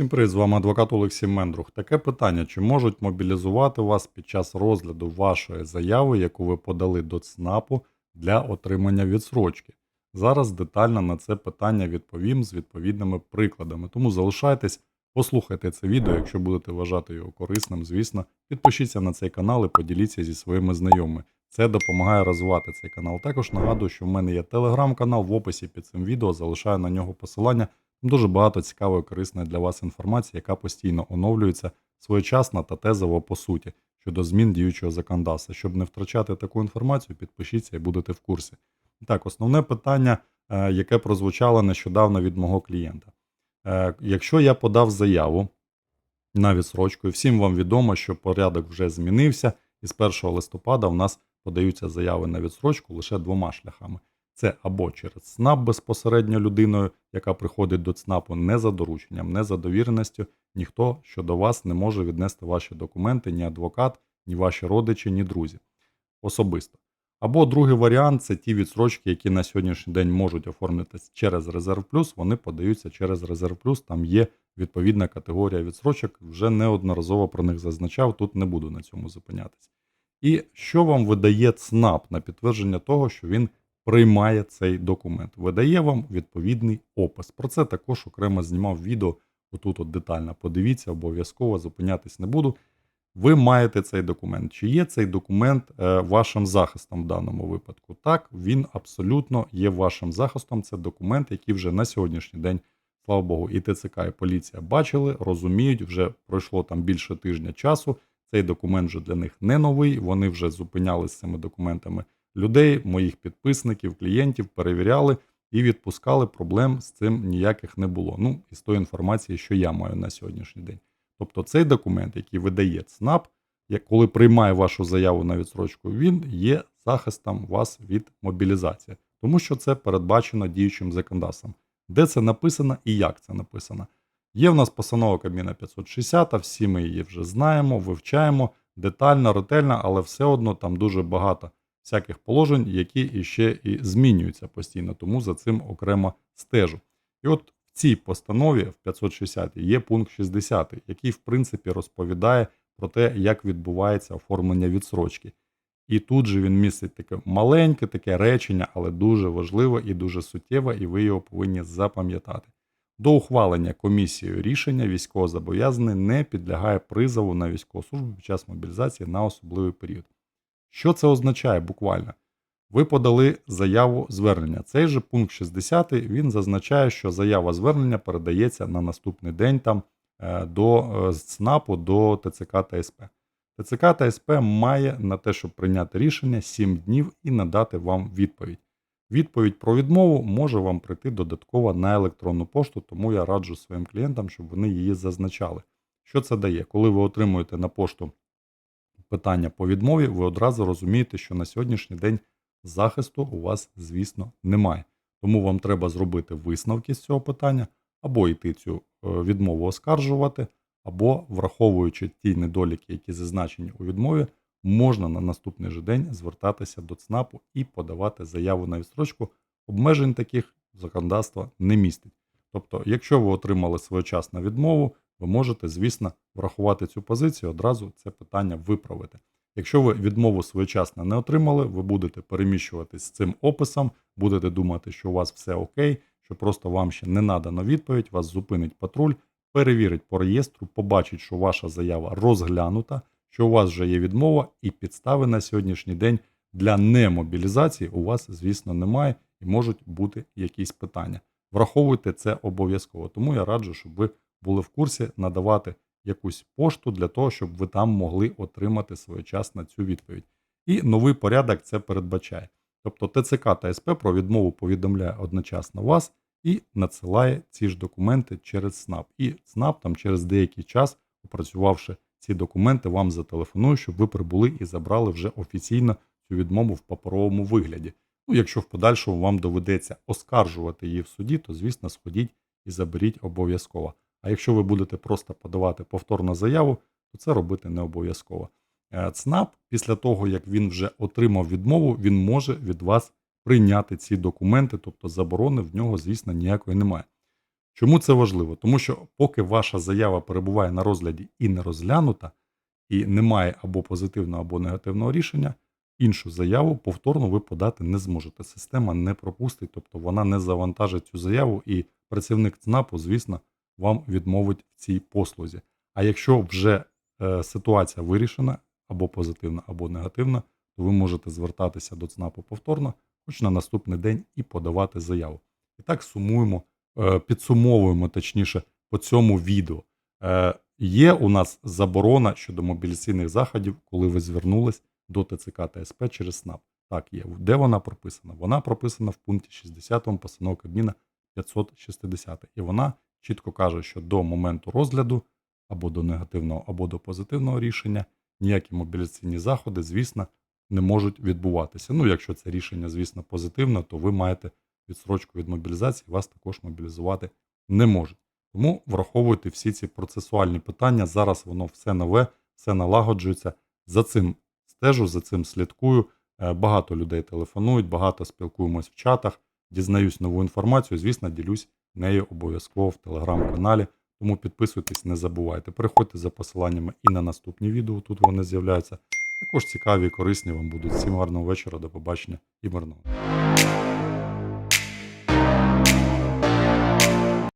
Всім привіт, з вами адвокат Олексій Мендрух. Таке питання: чи можуть мобілізувати вас під час розгляду вашої заяви, яку ви подали до ЦНАПу для отримання відсрочки? Зараз детально на це питання відповім з відповідними прикладами. Тому залишайтесь, послухайте це відео, якщо будете вважати його корисним, звісно, підпишіться на цей канал і поділіться зі своїми знайомими. Це допомагає розвивати цей канал. Також нагадую, що в мене є телеграм-канал в описі під цим відео, залишаю на нього посилання. Дуже багато цікавої корисної для вас інформації, яка постійно оновлюється своєчасно та тезово по суті щодо змін діючого законодавства. Щоб не втрачати таку інформацію, підпишіться і будете в курсі. Так, основне питання, е, яке прозвучало нещодавно від мого клієнта. Е, Якщо я подав заяву на відсрочку, і всім вам відомо, що порядок вже змінився, і з 1 листопада в нас подаються заяви на відсрочку лише двома шляхами. Це або через ЦНАП безпосередньо людиною, яка приходить до ЦНАПу не за дорученням, не за довіреністю. Ніхто щодо вас не може віднести ваші документи, ні адвокат, ні ваші родичі, ні друзі. Особисто. Або другий варіант це ті відсрочки, які на сьогоднішній день можуть оформитися через Резерв Плюс, вони подаються через Резерв Плюс. Там є відповідна категорія відсрочок. Вже неодноразово про них зазначав, тут не буду на цьому зупинятися. І що вам видає ЦНАП на підтвердження того, що він приймає цей документ, видає вам відповідний опис. Про це також окремо знімав відео. Отут от детально подивіться, обов'язково зупинятись не буду. Ви маєте цей документ. Чи є цей документ е, вашим захистом в даному випадку? Так, він абсолютно є вашим захистом. Це документ, який вже на сьогоднішній день, слава Богу, і ТЦК, і поліція бачили, розуміють, вже пройшло там більше тижня часу. Цей документ вже для них не новий. Вони вже зупиняли з цими документами людей, моїх підписників, клієнтів, перевіряли і відпускали. Проблем з цим ніяких не було. Ну, із тої інформації, що я маю на сьогоднішній день. Тобто цей документ, який видає ЦНАП, коли приймає вашу заяву на відсрочку, він є захистом вас від мобілізації, тому що це передбачено діючим законодавством. Де це написано і як це написано? Є в нас постанова Кабміна 560, всі ми її вже знаємо, вивчаємо детально, ретельно, але все одно там дуже багато всяких положень, які іще і змінюються постійно, тому за цим окремо стежу. І от в цій постанові в 560 є пункт 60, який в принципі розповідає про те, як відбувається оформлення відсрочки. І тут же він містить таке маленьке таке речення, але дуже важливе і дуже суттєве, і ви його повинні запам'ятати. До ухвалення комісією рішення військовозобов'язаний не підлягає призову на військову службу під час мобілізації на особливий період. Що це означає буквально? Ви подали заяву звернення. Цей же пункт 60 він зазначає, що заява звернення передається на наступний день там е, до е, ЦНАПу до ТЦК та СП. ТЦК та СП має на те, щоб прийняти рішення 7 днів і надати вам відповідь. Відповідь про відмову може вам прийти додатково на електронну пошту, тому я раджу своїм клієнтам, щоб вони її зазначали. Що це дає? Коли ви отримуєте на пошту питання по відмові, ви одразу розумієте, що на сьогоднішній день захисту у вас, звісно, немає. Тому вам треба зробити висновки з цього питання, або йти цю е, відмову оскаржувати, або, враховуючи ті недоліки, які зазначені у відмові, можна на наступний же день звертатися до ЦНАПу і подавати заяву на відстрочку. Обмежень таких законодавство не містить. Тобто, якщо ви отримали своєчасну відмову, ви можете, звісно, врахувати цю позицію, одразу це питання виправити. Якщо ви відмову своєчасно не отримали, ви будете переміщуватись з цим описом, будете думати, що у вас все окей, що просто вам ще не надано відповідь, вас зупинить патруль, перевірить по реєстру, побачить, що ваша заява розглянута, що у вас вже є відмова, і підстави на сьогоднішній день для немобілізації у вас, звісно, немає і можуть бути якісь питання. Враховуйте це обов'язково. Тому я раджу, щоб ви були в курсі надавати якусь пошту для того, щоб ви там могли отримати своєчасно цю відповідь. І новий порядок це передбачає. Тобто ТЦК та СП про відмову повідомляє одночасно вас і надсилає ці ж документи через СНАП. І СНАП там через деякий час, опрацювавши ці документи, вам зателефонує, щоб ви прибули і забрали вже офіційно цю відмову в паперовому вигляді. Ну, якщо в подальшому вам доведеться оскаржувати її в суді, то звісно сходіть і заберіть обов'язково. А якщо ви будете просто подавати повторну заяву, то це робити не обов'язково. Е, ЦНАП, після того, як він вже отримав відмову, він може від вас прийняти ці документи, тобто заборони в нього, звісно, ніякої немає. Чому це важливо? Тому що поки ваша заява перебуває на розгляді і не розглянута, і немає або позитивного, або негативного рішення, іншу заяву повторно ви подати не зможете. Система не пропустить, тобто вона не завантажить цю заяву, і працівник ЦНАПу, звісно, вам відмовить в цій послузі. А якщо вже е, ситуація вирішена, або позитивна, або негативна, то ви можете звертатися до ЦНАПу повторно, хоч на наступний день і подавати заяву. І так сумуємо, е, підсумовуємо точніше по цьому відео. Е, Є у нас заборона щодо мобілізаційних заходів, коли ви звернулись до ТЦК та СП через СНАП. Так, є. Де вона прописана? Вона прописана в пункті 60 постанови Кабміна 560. І вона чітко каже, що до моменту розгляду або до негативного, або до позитивного рішення ніякі мобілізаційні заходи, звісно, не можуть відбуватися. Ну, якщо це рішення, звісно, позитивне, то ви маєте відсрочку від мобілізації, вас також мобілізувати не можуть. Тому враховуйте всі ці процесуальні питання. Зараз воно все нове, все налагоджується. За цим стежу, за цим слідкую. Е, Багато людей телефонують, багато спілкуємось в чатах, дізнаюсь нову інформацію. Звісно, ділюсь нею обов'язково в телеграм-каналі. Тому підписуйтесь, не забувайте. Переходьте за посиланнями і на наступні відео. Тут вони з'являються. Також цікаві і корисні вам будуть. Всім гарного вечора, до побачення і мирного.